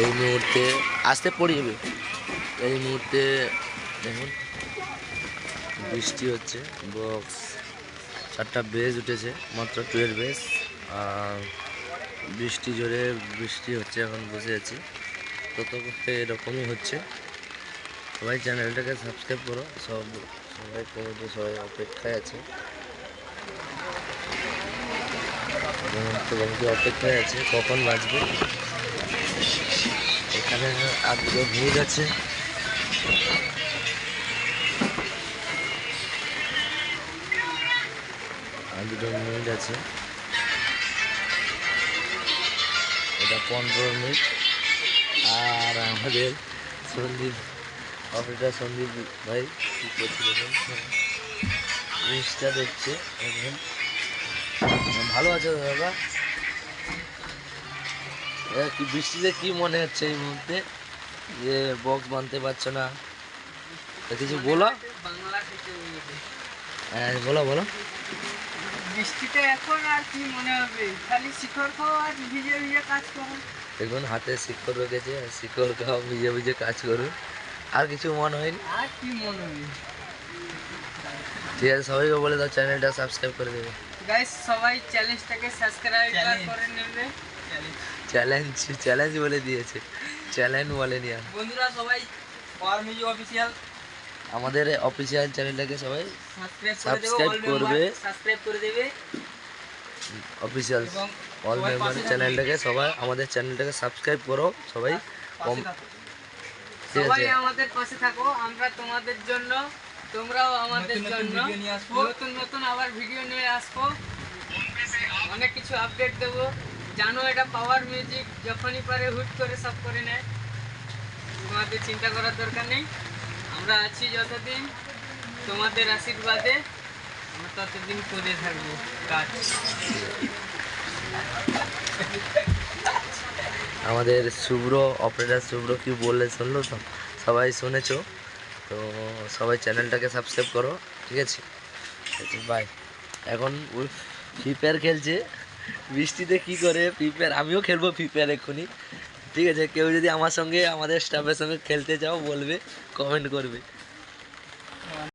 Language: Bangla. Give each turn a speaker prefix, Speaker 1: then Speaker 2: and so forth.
Speaker 1: এই মুহূর্তে আসতে পড়ে এই মুহূর্তে দেখুন, বৃষ্টি হচ্ছে বক্স চারটা বেজ উঠেছে, মাত্র টুয়েলভ বেজ। আর বৃষ্টি জোরে বৃষ্টি হচ্ছে, এখন বসে আছি। তত করতে এরকমই হচ্ছে। সবাই চ্যানেলটাকে সাবস্ক্রাইব করো, সব সবাই কমিটি সবাই অপেক্ষায় আছে। অপেক্ষায় আছে, কখন বাজবে? এখানে আজকে ভিড় আছে আর দুটো মিনিট আছে এটা পনেরো মিনিট। আর আমাদের সন্দীপ, অফিসার সন্দীপ ভাই কী করছিল জিনিসটা দেখছে। ভালো আছে দাদা? বৃষ্টিতে কি মনে হচ্ছে এই মুহূর্তে? যে বক্স বানতে পারছ না? কিছু বলো। হ্যাঁ বলো বলো।
Speaker 2: বৃষ্টিতে এখন আর কি মনে হবে? খালি শিখর খাও আর ভিজে ভিজে কাজ করো।
Speaker 1: দেখুন হাতে শিকড় রেখেছে আর শিকড় খাও ভিজে ভিজে কাজ করুন। আর কিছু মনে হয়নি?
Speaker 2: আর কি মনে হবে?
Speaker 1: ঠিক আছে সবাইকে বলে দাও চ্যানেলটা সাবস্ক্রাইব করে দেবে।
Speaker 2: গাইস সবাই চ্যালেঞ্জটাকে সাবস্ক্রাইব করে নেবে।
Speaker 1: চ্যালেঞ্জ চ্যালেঞ্জ বলে দিয়েছে। চ্যালেঞ্জ বলেনি আর।
Speaker 2: বন্ধুরা সবাই মিউজিক অফিসিয়াল
Speaker 1: আমাদের অফিসিয়াল চ্যানেলটাকে সবাই
Speaker 2: সাবস্ক্রাইব করে দেবে
Speaker 1: Subscribe করবে।
Speaker 2: সাবস্ক্রাইব করে দেবে।
Speaker 1: অফিসিয়াল অল মেম্বার চ্যানেলটাকে সবাই আমাদের চ্যানেলটাকে সাবস্ক্রাইব করো সবাই
Speaker 2: সবাই আমাদের পাশে থাকো আমরা তোমাদের জন্য তোমরাও আমাদের জন্য নতুন নতুন আবার ভিডিও নিয়ে আসব। অনেক কিছু আপডেট দেবো। জানো, এটা পাওয়ার মিউজিক যখনই পারে হুট করে সব করে নেয়। তোমাদের চিন্তা করার দরকার নেই। আমরা আছি যতদিন তোমাদের আশীর্বাদে, আমরা ততদিন করে থাকব। কাজ
Speaker 1: আমাদের শুভ্র অপারেটার শুভ্র কি বললে শুনলো তো? সবাই শুনেছো? তো সবাই চ্যানেলটাকে সাবস্ক্রাইব করো, ঠিক আছে? বাই এখন ওই ফ্রি ফায়ার খেলছে। বৃষ্টিতে কি করে? ফ্রি ফায়ার আমিও খেলব ফ্রি ফায়ার এক্ষুনি। ঠিক আছে, কেউ যদি আমার সঙ্গে, আমাদের স্টাফের সঙ্গে খেলতে চাও, বলবে কমেন্ট করবে।